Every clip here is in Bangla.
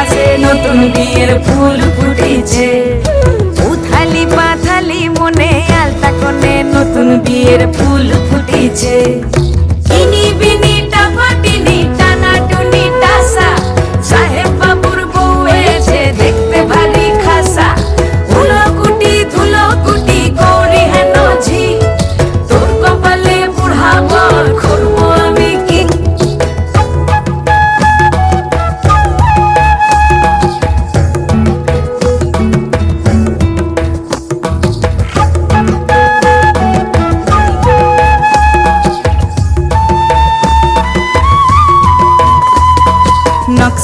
ঘাসে নতুন বিয়ের ফুল ফুটেছে। উথালি পাথালি মনে আলতা কোণে নতুন বিয়ের ফুল ফুটেছে। ইনি বিনি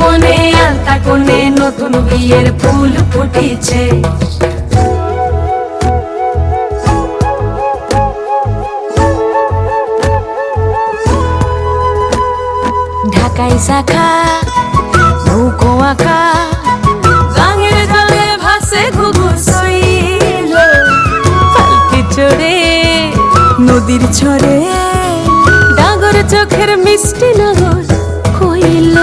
মনে আলতা কোণে নতুন বিয়ের ফুল ফুটিছে। ঢাকাই শাখা, নৌকো আঁকা, গাঙের জলে ভাসে ঘুঘু শৈল। চড়ে, নদীর ছড়ে, ডাগর চোখের মিষ্টি নগর, কইল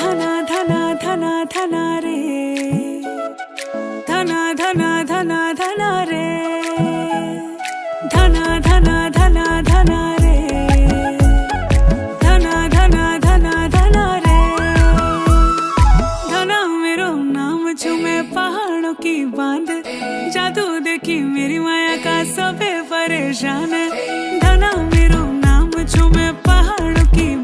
धना धना धना धना रे। धना धना धना धना रे। धना धना धना धना रे। धना धना धना धना रे। धना, मेरो नाम झूमे पहाड़ों की बाँध। जादू देखी मेरी माया का सबे परेशान। धना, मेरो नाम झूमे पहाड़ों की